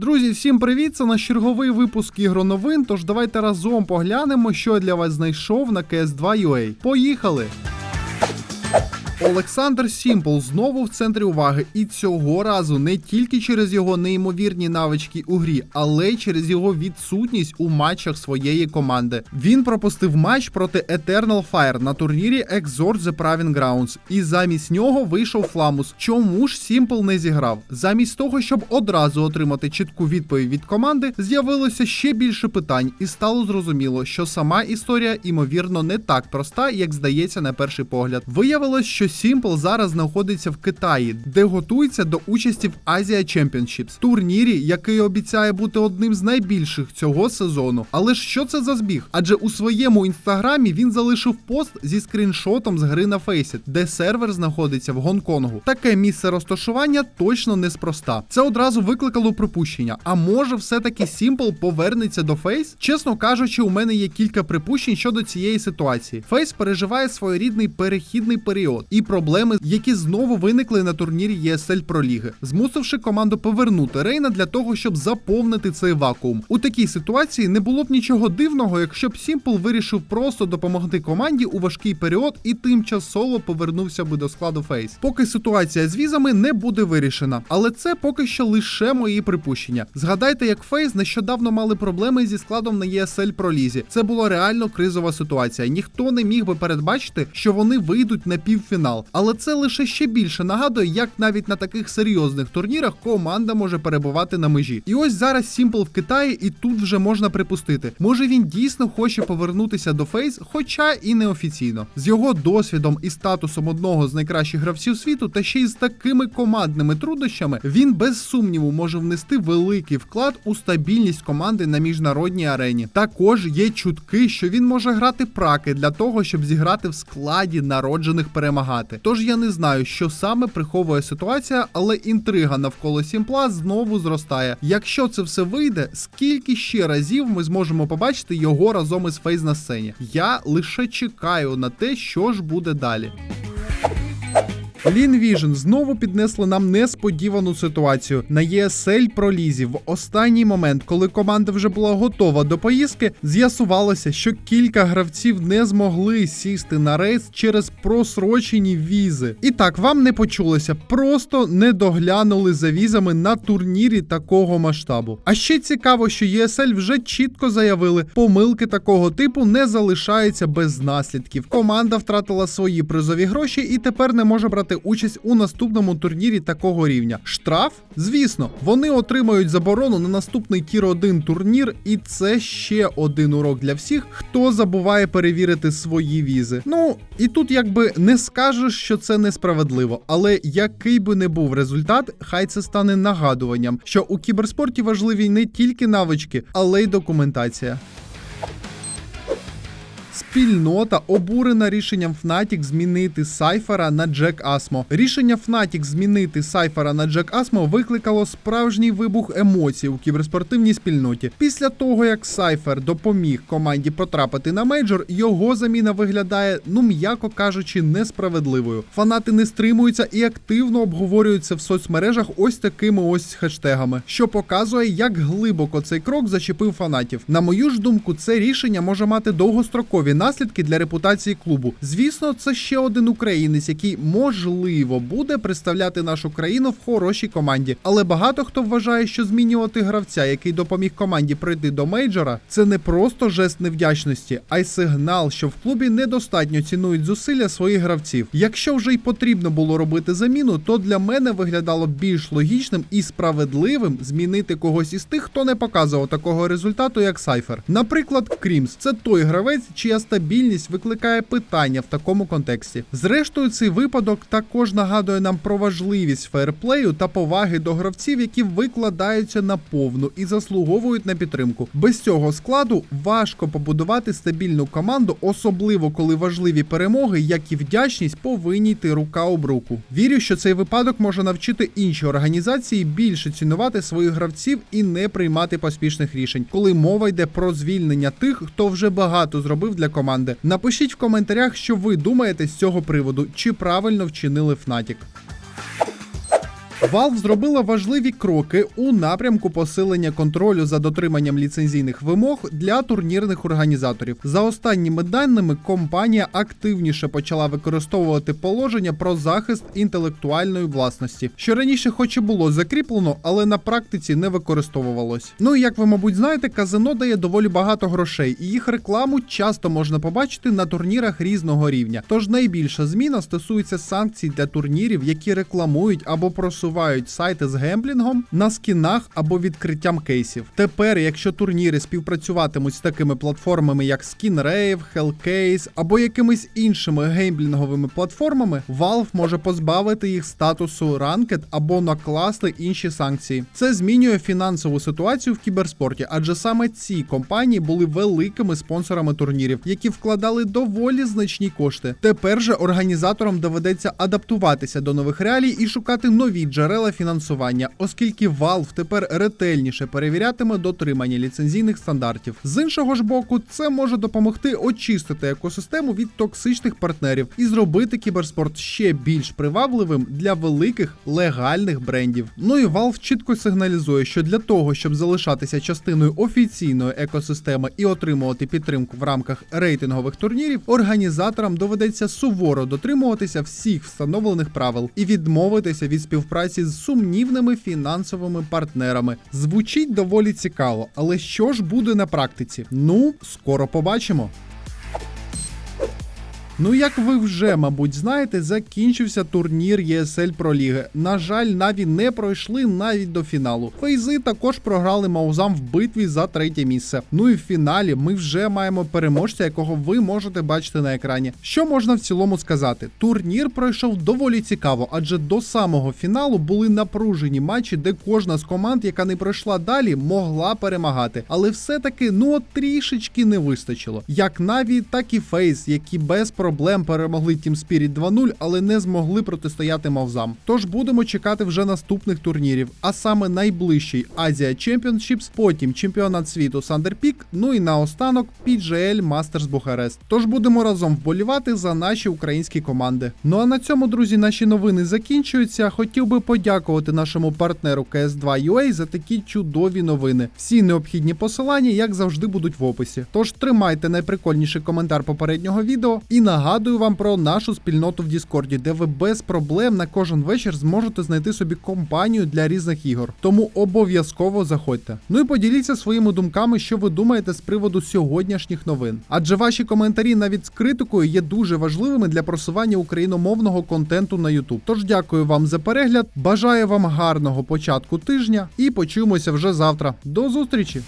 Друзі, всім привіт! Це наш черговий випуск ігроновин. Тож давайте разом поглянемо, що я для вас знайшов на CS2 UA. Поїхали! Олександр Сімпл знову в центрі уваги, і цього разу не тільки через його неймовірні навички у грі, але й через його відсутність у матчах своєї команди. Він пропустив матч проти Eternal Fire на турнірі Exort The Pravin Grounds, і замість нього вийшов Фламус. Чому ж Сімпл не зіграв? Замість того, щоб одразу отримати чітку відповідь від команди, з'явилося ще більше питань, і стало зрозуміло, що сама історія ймовірно не так проста, як здається на перший погляд. Виявилось, що Simple зараз знаходиться в Китаї, де готується до участі в Asia Championships, турнірі, який обіцяє бути одним з найбільших цього сезону. Але ж що це за збіг? Адже у своєму інстаграмі він залишив пост зі скріншотом з гри на Faceit, де сервер знаходиться в Гонконгу. Таке місце розташування точно неспроста. Це одразу викликало припущення. А може, все-таки Simple повернеться до Face? Чесно кажучи, у мене є кілька припущень щодо цієї ситуації. Face переживає своєрідний перехідний період і проблеми, які знову виникли на турнірі ESL Pro Ліги, змусивши команду повернути Рейна для того, щоб заповнити цей вакуум. У такій ситуації не було б нічого дивного, якщо б Simple вирішив просто допомогти команді у важкий період і тимчасово повернувся би до складу Фейс. Поки ситуація з візами не буде вирішена, але це поки що лише мої припущення. Згадайте, як Фейс нещодавно мали проблеми зі складом на ESL Pro Лізі. Це була реально кризова ситуація. Ніхто не міг би передбачити, що вони вийдуть на півфінал. Але це лише ще більше нагадує, як навіть на таких серйозних турнірах команда може перебувати на межі. І ось зараз Сімпл в Китаї, і тут вже можна припустити. Може він дійсно хоче повернутися до Фейс, хоча і неофіційно. З його досвідом і статусом одного з найкращих гравців світу, та ще й з такими командними труднощами, він без сумніву може внести великий вклад у стабільність команди на міжнародній арені. Також є чутки, що він може грати праки для того, щоб зіграти в складі народжених перемагати. Тож я не знаю, що саме приховує ситуація, але інтрига навколо Сімпла знову зростає. Якщо це все вийде, скільки ще разів ми зможемо побачити його разом із Фейз на сцені? Я лише чекаю на те, що ж буде далі. Vision знову піднесли нам несподівану ситуацію на ESL Pro Лізі. В останній момент, коли команда вже була готова до поїздки, з'ясувалося, що кілька гравців не змогли сісти на рейс через просрочені візи. І так вам не почулося, просто не доглянули за візами на турнірі такого масштабу. А ще цікаво, що ESL вже чітко заявили, помилки такого типу не залишаються без наслідків. Команда втратила свої призові гроші і тепер не може брати участь у наступному турнірі такого рівня. Штраф? Звісно, вони отримають заборону на наступний тір 1 турнір, і це ще один урок для всіх, хто забуває перевірити свої візи. Ну і тут якби не скажеш, що це несправедливо, але який би не був результат, хай це стане нагадуванням, що у кіберспорті важливі не тільки навички, але й документація. Спільнота обурена рішенням Fnatic змінити Сайфера на Джек Асмо. Рішення Fnatic змінити Сайфера на Джек Асмо викликало справжній вибух емоцій у кіберспортивній спільноті. Після того, як Сайфер допоміг команді потрапити на мейджор, його заміна виглядає, ну м'яко кажучи, несправедливою. Фанати не стримуються і активно обговорюються в соцмережах ось такими ось хештегами, що показує, як глибоко цей крок зачепив фанатів. На мою ж думку, це рішення може мати довгострокові наслідки для репутації клубу. Звісно, це ще один українець, який можливо буде представляти нашу країну в хорошій команді. Але багато хто вважає, що змінювати гравця, який допоміг команді пройти до мейджора, це не просто жест невдячності, а й сигнал, що в клубі недостатньо цінують зусилля своїх гравців. Якщо вже й потрібно було робити заміну, то для мене виглядало більш логічним і справедливим змінити когось із тих, хто не показував такого результату, як Сайфер. Наприклад, Крімс це той гравець, чия стабільність викликає питання в такому контексті. Зрештою, цей випадок також нагадує нам про важливість фейерплею та поваги до гравців, які викладаються на повну і заслуговують на підтримку. Без цього складу важко побудувати стабільну команду, особливо коли важливі перемоги, як і вдячність, повинні йти рука об руку. Вірю, що цей випадок може навчити інші організації більше цінувати своїх гравців і не приймати поспішних рішень, коли мова йде про звільнення тих, хто вже багато зробив для команди. Напишіть в коментарях, що ви думаєте з цього приводу, чи правильно вчинили Fnatic. Valve зробила важливі кроки у напрямку посилення контролю за дотриманням ліцензійних вимог для турнірних організаторів. За останніми даними, компанія активніше почала використовувати положення про захист інтелектуальної власності, що раніше, хоч і було закріплено, але на практиці не використовувалось. Ну і як ви, мабуть, знаєте, казино дає доволі багато грошей, і їх рекламу часто можна побачити на турнірах різного рівня. Тож найбільша зміна стосується санкцій для турнірів, які рекламують або просувають сайти з гемблінгом на скінах або відкриттям кейсів. Тепер, якщо турніри співпрацюватимуть з такими платформами, як SkinRave, Hellcase або якимись іншими геймблінговими платформами, Valve може позбавити їх статусу Ranked або накласти інші санкції. Це змінює фінансову ситуацію в кіберспорті, адже саме ці компанії були великими спонсорами турнірів, які вкладали доволі значні кошти. Тепер же організаторам доведеться адаптуватися до нових реалій і шукати нові джерела фінансування, оскільки Valve тепер ретельніше перевірятиме дотримання ліцензійних стандартів. З іншого ж боку, це може допомогти очистити екосистему від токсичних партнерів і зробити кіберспорт ще більш привабливим для великих легальних брендів. Ну і Valve чітко сигналізує, що для того, щоб залишатися частиною офіційної екосистеми і отримувати підтримку в рамках рейтингових турнірів, організаторам доведеться суворо дотримуватися всіх встановлених правил і відмовитися від співпраці з сумнівними фінансовими партнерами. Звучить доволі цікаво, але що ж буде на практиці? Ну, скоро побачимо. Ну, як ви вже, мабуть, знаєте, закінчився турнір ESL Pro League. На жаль, Наві не пройшли навіть до фіналу. Фейзи також програли маузам в битві за третє місце. Ну і в фіналі ми вже маємо переможця, якого ви можете бачити на екрані. Що можна в цілому сказати? Турнір пройшов доволі цікаво, адже до самого фіналу були напружені матчі, де кожна з команд, яка не пройшла далі, могла перемагати. Але все-таки ну от трішечки не вистачило. Як Наві, так і Фейс, які без проблем перемогли Team Spirit 2-0, але не змогли протистояти мавзам. Тож будемо чекати вже наступних турнірів, а саме найближчий Азія Championships, потім чемпіонат світу Peak, ну і наостанок PGL Masters Бухарест. Тож будемо разом вболівати за наші українські команди. Ну а на цьому, друзі, наші новини закінчуються. Хотів би подякувати нашому партнеру CS2UA за такі чудові новини. Всі необхідні посилання, як завжди, будуть в описі. Тож тримайте найприкольніший коментар попереднього відео і нагадую вам про нашу спільноту в Діскорді, де ви без проблем на кожен вечір зможете знайти собі компанію для різних ігор. Тому обов'язково заходьте. Ну і поділіться своїми думками, що ви думаєте з приводу сьогоднішніх новин. Адже ваші коментарі навіть з критикою є дуже важливими для просування україномовного контенту на YouTube. Тож дякую вам за перегляд. Бажаю вам гарного початку тижня і почуємося вже завтра. До зустрічі!